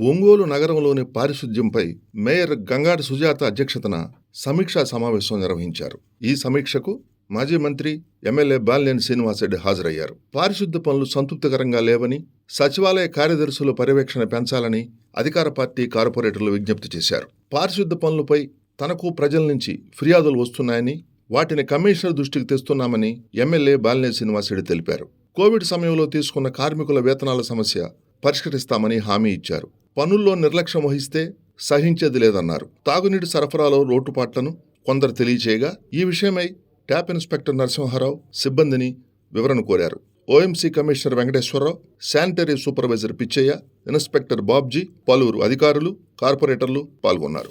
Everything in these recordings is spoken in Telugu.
ఒంగోలు నగరంలోని పారిశుద్ధ్యంపై మేయర్ గంగాడి సుజాత అధ్యక్షతన సమీక్షా సమావేశం నిర్వహించారు. ఈ సమీక్షకు మాజీ మంత్రి ఎమ్మెల్యే బాలినేని శ్రీనివాసరెడ్డి హాజరయ్యారు. పారిశుద్ధ్య పనులు సంతృప్తికరంగా లేవని సచివాలయ కార్యదర్శుల పర్యవేక్షణ పెంచాలని అధికార పార్టీ కార్పొరేటర్లు విజ్ఞప్తి చేశారు. పారిశుద్ధ్య పనులపై తనకు ప్రజల నుంచి ఫిర్యాదులు వస్తున్నాయని వాటిని కమిషనర్ దృష్టికి తెస్తున్నామని ఎమ్మెల్యే బాలినేని శ్రీనివాసరెడ్డి తెలిపారు. కోవిడ్ సమయంలో తీసుకున్న కార్మికుల వేతనాల సమస్య పరిష్కరిస్తామని హామీ ఇచ్చారు. పనుల్లో నిర్లక్ష్యం వహిస్తే సహించేది లేదన్నారు. తాగునీటి సరఫరాలో లోటుపాట్లను కొందరు తెలియచేయగా ఈ విషయమై ట్యాప్ ఇన్స్పెక్టర్ నరసింహారావు సిబ్బందిని వివరణ కోరారు. OMC commissioner Venkateswararao sanitary supervisor Pichaiah inspector Babji పలువురు అధికారులు కార్పొరేటర్లు పాల్గొన్నారు.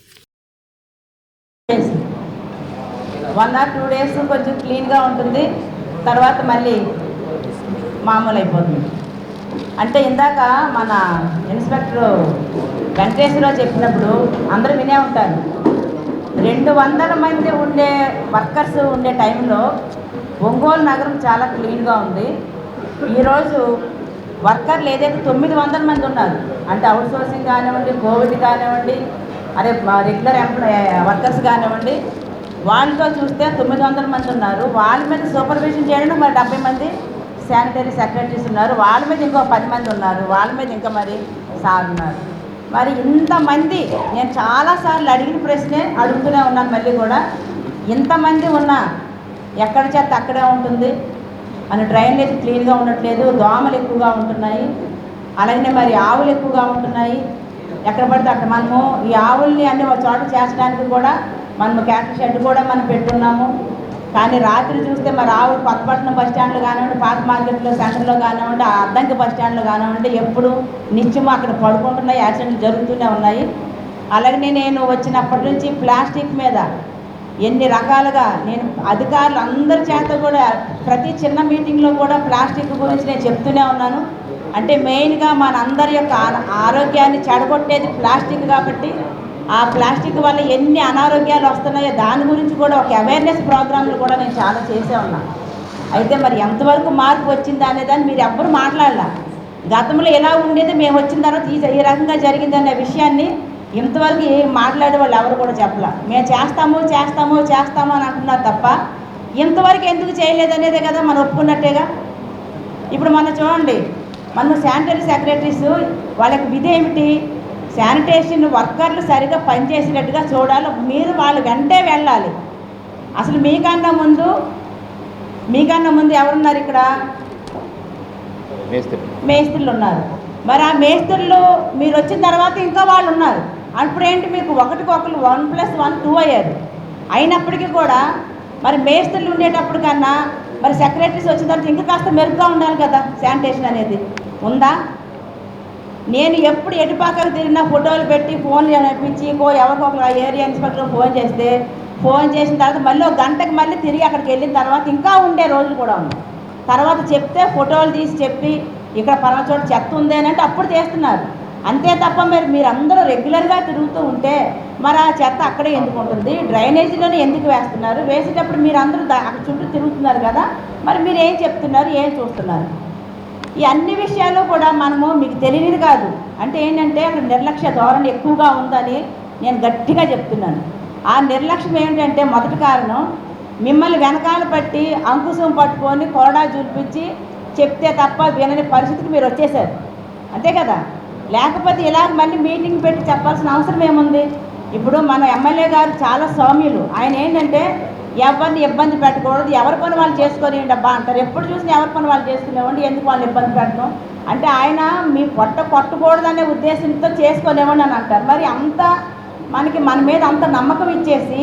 వన్ ఆర్ టూ డేస్ కొంచెం క్లీన్గా ఉంటుంది తర్వాత మళ్ళీ మామూలు అయిపోతుంది అంటే ఇందాక మన ఇన్స్పెక్టర్ వెంకటేశ్వరరావు చెప్పినప్పుడు అందరూ వినే ఉంటారు. రెండు వందల మంది ఉండే వర్కర్స్ ఉండే టైంలో ఒంగోలు నగరం చాలా క్లీన్గా ఉంది. ఈరోజు వర్కర్లు ఏదైతే తొమ్మిది వందల మంది ఉన్నారు. అంటే అవుట్ సోర్సింగ్ కానివ్వండి కోవిడ్ కానివ్వండి అదే రెగ్యులర్ ఎంప్లాయ్ వర్కర్స్ కానివ్వండి వాళ్ళతో చూస్తే తొమ్మిది వందల మంది ఉన్నారు. వాళ్ళ మీద సూపర్విజన్ చేయడం మరి డెబ్బై మంది. శానిటరీ సెక్రటరీస్ ఉన్నారు. వాళ్ళ మీద ఇంకో పది మంది ఉన్నారు. వాళ్ళ మీద ఇంకా మరి సార్ ఉన్నారు. మరి ఇంతమంది నేను చాలాసార్లు అడిగిన ప్రశ్నే అడుగుతూనే ఉన్నాను మళ్ళీ కూడా. ఇంతమంది ఉన్నా ఎక్కడ చేత అక్కడే ఉంటుంది. మన డ్రైనేజ్ క్లీన్గా ఉండట్లేదు. దోమలు ఎక్కువగా ఉంటున్నాయి. అలాగే మరి ఆవులు ఎక్కువగా ఉంటున్నాయి. ఎక్కడ పడితే అక్కడ మనము ఈ ఆవుల్ని అన్ని ఒక చోట చేసడానికి కూడా మనము క్యాటర్ షెడ్ కూడా మనం పెట్టున్నాము. కానీ రాత్రి చూస్తే మరి ఆవు కొత్తపట్నం బస్ స్టాండ్లో కానివ్వండి పాత మార్కెట్లో సెంటర్లో కానివ్వండి అద్దంకి బస్ స్టాండ్లో కానివ్వండి ఎప్పుడు నిత్యం అక్కడ పడుకుంటున్నాయి యాక్సిడెంట్లు జరుగుతూనే ఉన్నాయి. అలాగే నేను వచ్చినప్పటి నుంచి ప్లాస్టిక్ మీద ఎన్ని రకాలుగా నేను అధికారులు అందరి చేత కూడా ప్రతి చిన్న మీటింగ్లో కూడా ప్లాస్టిక్ గురించి నేను చెప్తూనే ఉన్నాను. అంటే మెయిన్గా మన అందరి యొక్క ఆరోగ్యాన్ని చెడగొట్టేది ప్లాస్టిక్ కాబట్టి ఆ ప్లాస్టిక్ వల్ల ఎన్ని అనారోగ్యాలు వస్తున్నాయో దాని గురించి కూడా ఒక అవేర్నెస్ ప్రోగ్రాంలు కూడా నేను చాలా చేసే ఉన్నాను అయితే మరి ఎంతవరకు మార్పు వచ్చిందా అనేదాన్ని మీరు ఎవ్వరు మాట్లాడాల. గతంలో ఎలా ఉండేది మేము వచ్చిన తర్వాత ఈ ఈ రకంగా జరిగిందనే విషయాన్ని ఇంతవరకు ఏం మాట్లాడే వాళ్ళు ఎవరు కూడా చెప్పలే. మేము చేస్తాము చేస్తాము చేస్తాము అని అంటున్నారు తప్ప ఇంతవరకు ఎందుకు చేయలేదనేదే కదా మనం ఒప్పుకున్నట్టేగా. ఇప్పుడు మనం చూడండి మనం శానిటరీ సెక్రటరీస్ వాళ్ళకి విధి ఏమిటి? శానిటేషన్ వర్కర్లు సరిగా పనిచేసేటట్టుగా చూడాలి. మీరు వాళ్ళు వెంటే వెళ్ళాలి. అసలు మీకన్నా ముందు మీకన్నా ముందు ఎవరున్నారు ఇక్కడ? మేస్త్రి. మేస్త్రులు ఉన్నారు. మరి ఆ మేస్త్రులు మీరు వచ్చిన తర్వాత ఇంకా వాళ్ళు ఉన్నారు. అప్పుడు ఏంటి మీకు ఒకటికొకరు వన్ ప్లస్ వన్ టూ అయ్యారు. అయినప్పటికీ కూడా మరి మేస్త్రులు ఉండేటప్పుడు కన్నా మరి సెక్రటరీస్ వచ్చిన తర్వాత ఇంకా కాస్త మెరుగ్గా ఉండాలి కదా శానిటేషన్ అనేది. ఉందా? నేను ఎప్పుడు ఎటుపాకకు తిరిగినా ఫోటోలు పెట్టి ఫోన్లు అనిపించి కో ఎవరికొక ఏరియా ఇన్స్పెక్టర్ ఫోన్ చేస్తే ఫోన్ చేసిన తర్వాత మళ్ళీ ఒక గంటకి మళ్ళీ తిరిగి అక్కడికి వెళ్ళిన తర్వాత ఇంకా ఉండే రోజులు కూడా ఉన్నాయి. తర్వాత చెప్తే ఫోటోలు తీసి చెప్పి ఇక్కడ పలానా చోట చెత్త ఉంది అని అంటే అప్పుడు చేస్తున్నారు. అంతే తప్ప మరి మీరు అందరూ రెగ్యులర్గా తిరుగుతూ ఉంటే మరి ఆ చెత్త అక్కడే ఎందుకు ఉంటుంది? డ్రైనేజీలోనే ఎందుకు వేస్తున్నారు? వేసేటప్పుడు మీరు అందరూ అక్కడ చుట్టూ తిరుగుతున్నారు కదా మరి మీరు ఏం చెప్తున్నారు? ఏం చూస్తున్నారు? ఈ అన్ని విషయాలు కూడా మనము మీకు తెలియనిది కాదు. అంటే ఏంటంటే అక్కడ నిర్లక్ష్య ధోరణి ఎక్కువగా ఉందని నేను గట్టిగా చెప్తున్నాను. ఆ నిర్లక్ష్యం ఏమిటంటే మొదటి కారణం మిమ్మల్ని వెనకాల పట్టి అంకుశం పట్టుకొని కోడా చూపించి చెప్తే తప్ప వినని పరిస్థితికి మీరు వచ్చేసారు. అంతే కదా? లేకపోతే ఇలా మళ్ళీ మీటింగ్ పెట్టి చెప్పాల్సిన అవసరం ఏముంది? ఇప్పుడు మన ఎమ్మెల్యే గారు చాలా సౌమ్యులు. ఆయన ఏంటంటే ఎవరిని ఇబ్బంది పెట్టకూడదు. ఎవరి పని వాళ్ళు చేసుకొని డబ్బా అంటారు. ఎప్పుడు చూసినా ఎవరి పని వాళ్ళు చేసుకునేవ్వండి ఎందుకు వాళ్ళు ఇబ్బంది పెట్టడం అంటే ఆయన మీ పొట్ట కొట్టకూడదు అనే ఉద్దేశంతో చేసుకునేవ్వండి అని అంటారు. మరి అంత మనకి మన మీద అంత నమ్మకం ఇచ్చేసి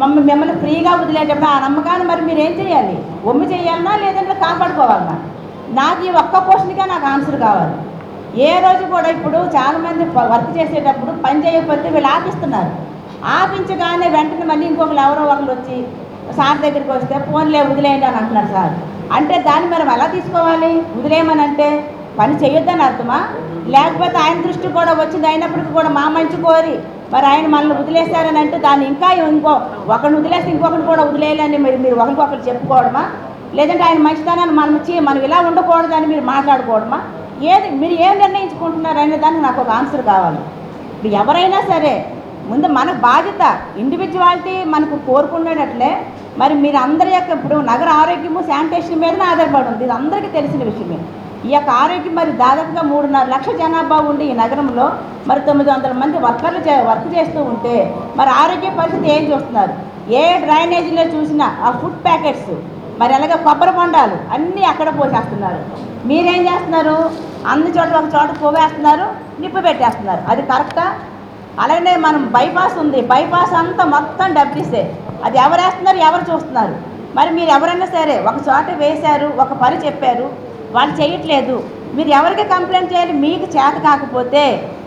మమ్మల్ని మిమ్మల్ని ఫ్రీగా వదిలేటప్పుడు ఆ నమ్మకాన్ని మరి మీరు ఏం చేయాలి? ఒమ్మి చేయాలన్నా లేదంటే కాపాడుకోవాలన్నా నాకు ఈ ఒక్క క్వశ్చన్గా నాకు ఆన్సర్ కావాలి. ఏ రోజు కూడా ఇప్పుడు చాలామంది వర్క్ చేసేటప్పుడు పని చేయకపోతే వీళ్ళు ఆపిస్తున్నారు. ఆపించగానే వెంటనే మళ్ళీ ఇంకొకరు ఎవరో ఒకరు వచ్చి సార్ దగ్గరికి వస్తే ఫోన్లే వదిలేయండి అని అంటున్నారు సార్. అంటే దాన్ని మనం ఎలా తీసుకోవాలి? వదిలేయమని అంటే పని చేయొద్దని అర్థమా? లేకపోతే ఆయన దృష్టి కూడా వచ్చింది అయినప్పటికీ కూడా మా మంచి కోరి. మరి ఆయన మనల్ని వదిలేశారని అంటే దాన్ని ఇంకా ఇంకో ఒకరిని వదిలేస్తే ఇంకొకరిని కూడా వదిలేయాలని మీరు మీరు ఒకరికొకరు చెప్పుకోవడమా? లేదంటే ఆయన మంచితనాన్ని మనం ఇచ్చి మనం ఇలా ఉండకూడదని మీరు మాట్లాడుకోవడమా? ఏది మీరు ఏం నిర్ణయించుకుంటున్నారు? అనే దానికి నాకు ఒక ఆన్సర్ కావాలి. ఇప్పుడు ఎవరైనా సరే ముందు మన బాధ్యత. ఇండివిజువాలిటీ మనకు కోరుకునేటట్లే. మరి మీరు అందరి యొక్క ఇప్పుడు నగర ఆరోగ్యము శానిటేషన్ మీదనే ఆధారపడి ఉంది. ఇది అందరికీ తెలిసిన విషయమే. ఈ యొక్క ఆరోగ్యం మరి దాదాపుగా మూడున్నర లక్షల జనాభా ఉండి ఈ నగరంలో మరి తొమ్మిది వందల మంది వర్కర్లు చే వర్క్ చేస్తూ ఉంటే మరి ఆరోగ్య పరిస్థితి ఏం చూస్తున్నారు? ఏ డ్రైనేజీలో చూసినా ఆ ఫుడ్ ప్యాకెట్స్ మరి అలాగే కొబ్బరి బొండాలు అన్నీ అక్కడ పోసేస్తున్నారు. మీరేం చేస్తున్నారు? అన్ని చోట్ల ఒక చోట పోవేస్తున్నారు నిప్పు పెట్టేస్తున్నారు. అది కరెక్టా? అలాగే మనం బైపాస్ ఉంది. బైపాస్ అంతా మొత్తం డబ్బిసే అది ఎవరు వేస్తున్నారు? ఎవరు చూస్తున్నారు? మరి మీరు ఎవరైనా సరే ఒక చోట వేశారు ఒక పని చెప్పారు వాళ్ళు చేయట్లేదు. మీరు ఎవరికి కంప్లైంట్ చేయాలి? మీకు చేత కాకపోతే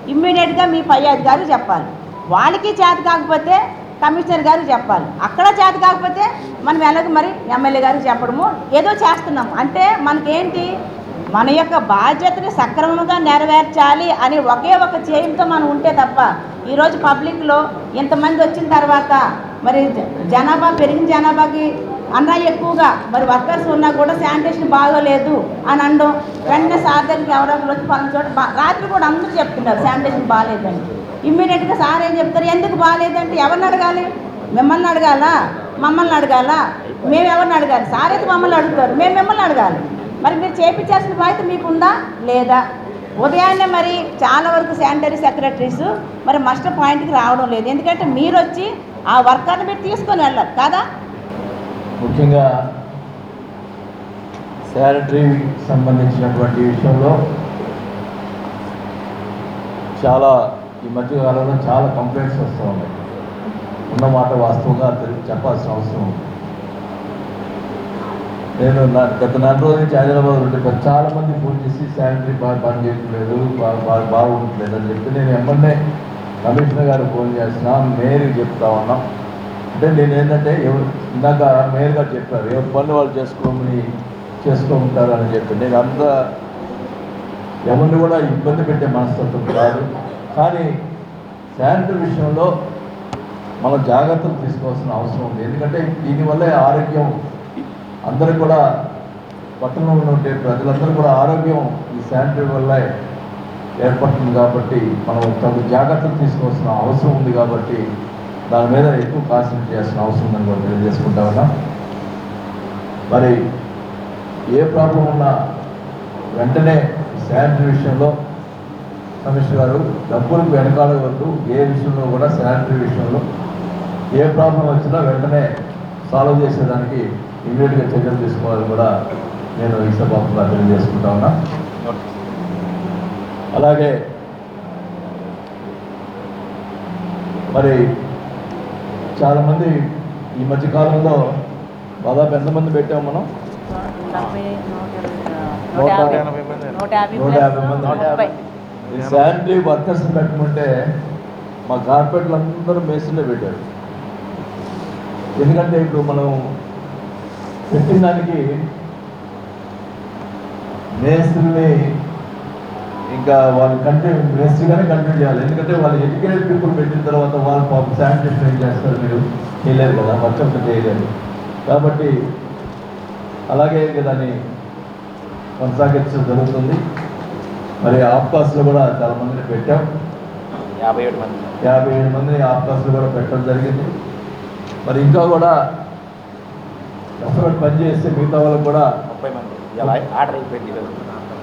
ఇమ్మీడియట్గా మీ పై అధికారి చెప్పాలి. వాళ్ళకి చేత కాకపోతే కమిషనర్ గారు చెప్పాలి. అక్కడ చేత కాకపోతే మనం ఎలాగ మరి ఎమ్మెల్యే గారికి చెప్పడము? ఏదో చేస్తున్నాం అంటే మనకేంటి? మన యొక్క బాధ్యతని సక్రమంగా నెరవేర్చాలి అని ఒకే ఒక చేయంతో మనం ఉంటే తప్ప ఈరోజు పబ్లిక్లో ఇంతమంది వచ్చిన తర్వాత మరి జనాభా పెరిగిన జనాభాకి అన్నా ఎక్కువగా మరి వర్కర్స్ ఉన్నా కూడా శానిటేషన్ బాగోలేదు అని అనడం వెంటనే సార్ దగ్గరికి ఎవరో వచ్చి పలానా చోట రాత్రి కూడా అందరూ చెప్తున్నారు శానిటేషన్ బాగాలేదని ఇమ్మీడియట్గా సార్ ఏం చెప్తారు? ఎందుకు బాగాలేదంటే ఎవరిని అడగాలి? మిమ్మల్ని అడగాలా? మమ్మల్ని అడగాలా? మేము ఎవరిని అడగాలి? సార్ అయితే మమ్మల్ని అడుగుతారు. మేము మిమ్మల్ని అడగాలి. మరి మీరు చేపించాల్సిన బాధ్యత మీకుందా? లేదా? ఉదయాన్నే మరి చాలా వరకు శానిటరీ సెక్రటరీస్ మరి మస్టర్ పాయింట్కి రావడం లేదు. ఎందుకంటే మీరు వచ్చి ఆ వర్కర్ని మీరు తీసుకొని వెళ్ళారు కదా? ముఖ్యంగా శానిటరీ సంబంధించినటువంటి విషయంలో చాలా ఈ మధ్య కాలంలో చాలా కంప్లైంట్స్ వస్తూ ఉన్నాయి. ఉన్న మాట వాస్తవంగా చెప్పాల్సిన అవసరం ఉంది. నేను నా గత నెల రోజుల నుంచి హైదరాబాద్ ఉంటే చాలా మంది ఫోన్ చేసి శానిటరీ బాగా పని చేయట్లేదు బాగా బాగా బాగుండట్లేదు అని చెప్పి నేను ఎమ్మెల్యే కమిషనర్ గారు ఫోన్ చేస్తున్నా మేయర్కి చెప్తా ఉన్నాం. అంటే నేను ఏంటంటే ఎవరు ఇందాక మేయర్ గారు చెప్పారు ఎవరి పనులు వాళ్ళు చేసుకోమని చేసుకోమంటారు అని చెప్పి. నేను అంత ఎవరిని కూడా ఇబ్బంది పెట్టే మనస్తత్వం కాదు. కానీ శానిటరీ విషయంలో మనం జాగ్రత్తలు తీసుకోవాల్సిన అవసరం ఉంది. ఎందుకంటే దీనివల్ల ఆరోగ్యం అందరూ కూడా పట్టణంలో ఉండే ప్రజలందరూ కూడా ఆరోగ్యం ఈ శానిటరీ వల్ల ఏర్పడుతుంది కాబట్టి మనం తగు జాగ్రత్తలు తీసుకోవాల్సిన అవసరం ఉంది కాబట్టి దాని మీద ఎక్కువ కాన్సన్ట్రేట్ చేయాల్సిన అవసరం ఉందని కూడా తెలియజేసుకుంటా ఉన్నాం. మరి ఏ ప్రాబ్లం ఉన్నా వెంటనే శానిటరీ విషయంలో కమిషనర్ గారు డబ్బులకు వెనకాల వద్దు ఏ విషయంలో కూడా శానిటరీ విషయంలో ఏ ప్రాబ్లం వచ్చినా వెంటనే సాల్వ్ చేసేదానికి ఇమీడియట్గా చర్యలు తీసుకోవాలని కూడా నేను ఈ సభాముగా తెలియజేసుకుంటా ఉన్నా. అలాగే మరి చాలామంది ఈ మధ్య కాలంలో దాదాపు ఎంతమంది పెట్టాం మనం? నూట యాభై మంది. శానిటరీ వర్కర్స్ పెట్టమంటే మా కార్పొరేట్లు అందరూ మేసులే పెట్టారు. ఎందుకంటే ఇప్పుడు మనం పెట్టిన దానికి మేస్త్రిని ఇంకా వాళ్ళు కంటిన్యూ మేస్త్రిగానే కంటిన్యూ చేయాలి. ఎందుకంటే వాళ్ళు ఎడ్యుకేటెడ్ పీపుల్ పెట్టిన తర్వాత వాళ్ళు పాపం శానిటేషన్ ఏం చేస్తారు మీరు? చేయలేరు కదా వర్షం చేయలేరు. కాబట్టి అలాగే ఇంకా దాన్ని కొనసాగించడం జరుగుతుంది. మరి ఆఫ్కాస్లో కూడా చాలా మందిని పెట్టాం. యాభై ఏడు మంది. యాభై ఏడు మందిని ఆఫ్కాస్లో కూడా పెట్టడం జరిగింది. మరి ఇంకా కూడా కష్టపడి పనిచేస్తే మిగతా వాళ్ళకి కూడా ముప్పై మంది. ఇలా ఆర్డర్ అయిపోయింది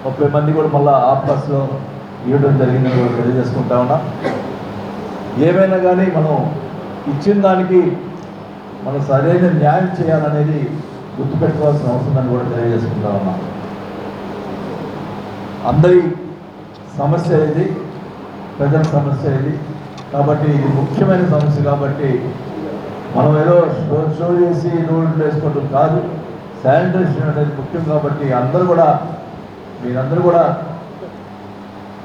ముప్పై మంది కూడా మళ్ళీ ఆఫ్కాస్లో ఇవ్వడం జరిగిందని కూడా తెలియజేసుకుంటా ఉన్నాం. ఏమైనా కానీ మనం ఇచ్చిన దానికి మనం సరైన న్యాయం చేయాలనేది గుర్తుపెట్టుకోవాల్సిన అవసరం కూడా తెలియజేసుకుంటా ఉన్నాం. అందరి సమస్య ఇది ప్రజల సమస్య ఇది. కాబట్టి ఇది ముఖ్యమైన సమస్య కాబట్టి మనం ఏదో షో షో చేసి రోడ్లు వేసుకోవడం కాదు శానిటేషన్ అనేది ముఖ్యం కాబట్టి అందరూ కూడా మీరందరూ కూడా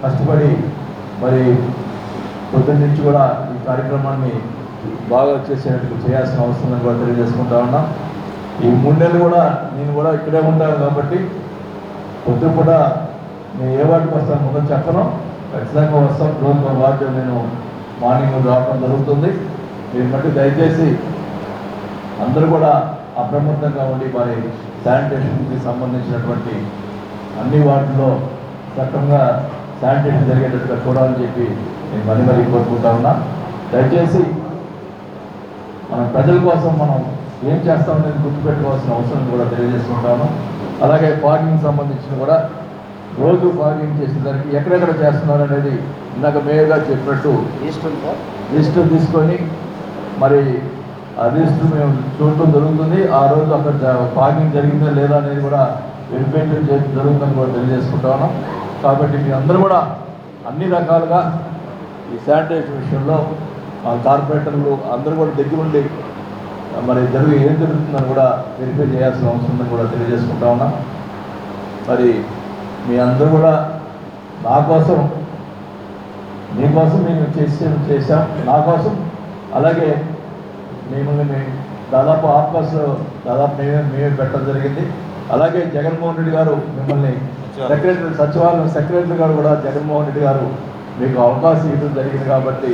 కష్టపడి మరి పొద్దున్న నుంచి కూడా ఈ కార్యక్రమాన్ని బాగా చేసేటట్టు చేయాల్సిన అవసరం కూడా తెలియజేసుకుంటా ఉన్నాం. ఈ మూడు నెలలు కూడా నేను కూడా ఇక్కడే ఉంటాను కాబట్టి పొద్దున కూడా నేను ఏ వాటికి వస్తాను ముందు చెప్పను. ఖచ్చితంగా వస్తాం రోజు మా వార్డు నేను మార్నింగ్ రావడం జరుగుతుంది. మీరు మట్టి దయచేసి అందరూ కూడా అప్రమత్తంగా ఉండి మరి శానిటేషన్కి సంబంధించినటువంటి అన్ని వార్డుల్లో సక్రమంగా శానిటేషన్ జరిగేటట్టుగా చూడాలని చెప్పి నేను మరీ మరీ కోరుకుంటా ఉన్నా. దయచేసి మన ప్రజల కోసం మనం ఏం చేస్తామనేది గుర్తుపెట్టుకోవాల్సిన అవసరం కూడా తెలియజేసుకుంటాను. అలాగే పార్కింగ్ సంబంధించిన కూడా రోజు పార్కింగ్ చేసేదానికి ఎక్కడెక్కడ చేస్తున్నారు అనేది ఇందాక మేయర్ గారు చెప్పినట్టు లిస్టు తీసుకొని మరి ఆ మేము చూడటం జరుగుతుంది. ఆ రోజు అక్కడ పార్కింగ్ జరిగిందా లేదా అనేది కూడా వెరిఫికేషన్ చేయడం జరుగుతుందని కూడా తెలియజేసుకుంటా ఉన్నాం. కాబట్టి మీ అందరూ కూడా అన్ని రకాలుగా ఈ శానిటేషన్ విషయంలో ఆ కార్పొరేటర్లు అందరూ కూడా దగ్గర ఉండి మరి జరుగు ఏం జరుగుతుందని కూడా వెరిఫై చేయాల్సిన అవసరం ఉందని కూడా తెలియజేసుకుంటా ఉన్నాం. మరి మీ అందరూ కూడా నా కోసం మీకోసం మేము చేసే చేశాం. నా కోసం అలాగే మిమ్మల్ని దాదాపు ఆఫ్కాస్లో దాదాపు మేమే మేమే పెట్టడం జరిగింది. అలాగే జగన్మోహన్ రెడ్డి గారు మిమ్మల్ని సెక్రటరీ సచివాలయం సెక్రటరీ గారు కూడా జగన్మోహన్ రెడ్డి గారు మీకు అవకాశం ఇవ్వడం జరిగింది కాబట్టి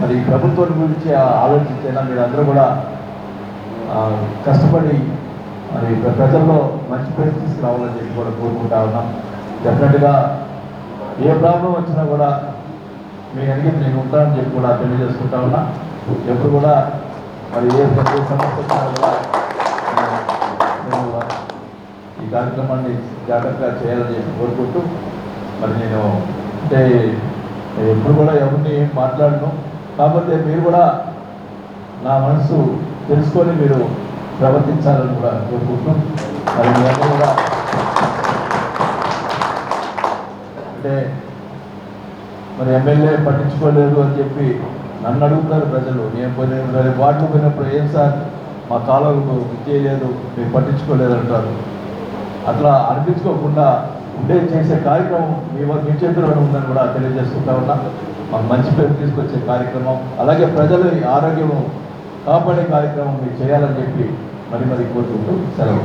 మరి ప్రభుత్వం గురించి ఆ- ఆలోచించైనా మీరు అందరూ కూడా కష్టపడి మరి ప్రజల్లో మంచి పేరు తీసుకురావాలని చెప్పి కూడా కోరుకుంటా ఉన్నాం. డెఫినెట్గా ఏ ప్రాబ్లం వచ్చినా కూడా మీ అడిగి నేను ఉంటానని చెప్పి కూడా తెలియజేసుకుంటా ఉన్నా. ఎప్పుడు కూడా మరి ఏ ప్రతి సమస్య కూడా ఈ కార్యక్రమాన్ని జాగ్రత్తగా చేయాలని చెప్పి కోరుకుంటూ మరి నేను అంటే ఎప్పుడు కూడా ఎవరిని మాట్లాడను. కాకపోతే మీరు కూడా నా మనసు తెలుసుకొని మీరు ప్రవర్తించాలని కూడా కోరుకుంటూ మరి మీ అందరూ కూడా అంటే మరి ఎమ్మెల్యే పట్టించుకోలేదు అని చెప్పి నన్ను అడుగుతారు ప్రజలు. నేను పోయిన మరి వార్డు పోయినప్పుడు ఏం సార్? మా కాలంలో చేయలేదు మీరు పట్టించుకోలేదు అంటారు. అట్లా అనిపించుకోకుండా ఉండే చేసే కార్యక్రమం మీ మీ చేతిలోనే ఉందని కూడా తెలియజేస్తుంటా ఉన్నా. మాకు మంచి పేరు తీసుకొచ్చే కార్యక్రమం అలాగే ప్రజల ఆరోగ్యం కాపాడే కార్యక్రమం మీరు చేయాలని చెప్పి మరి మరి కోరుకుంటూ సెలవు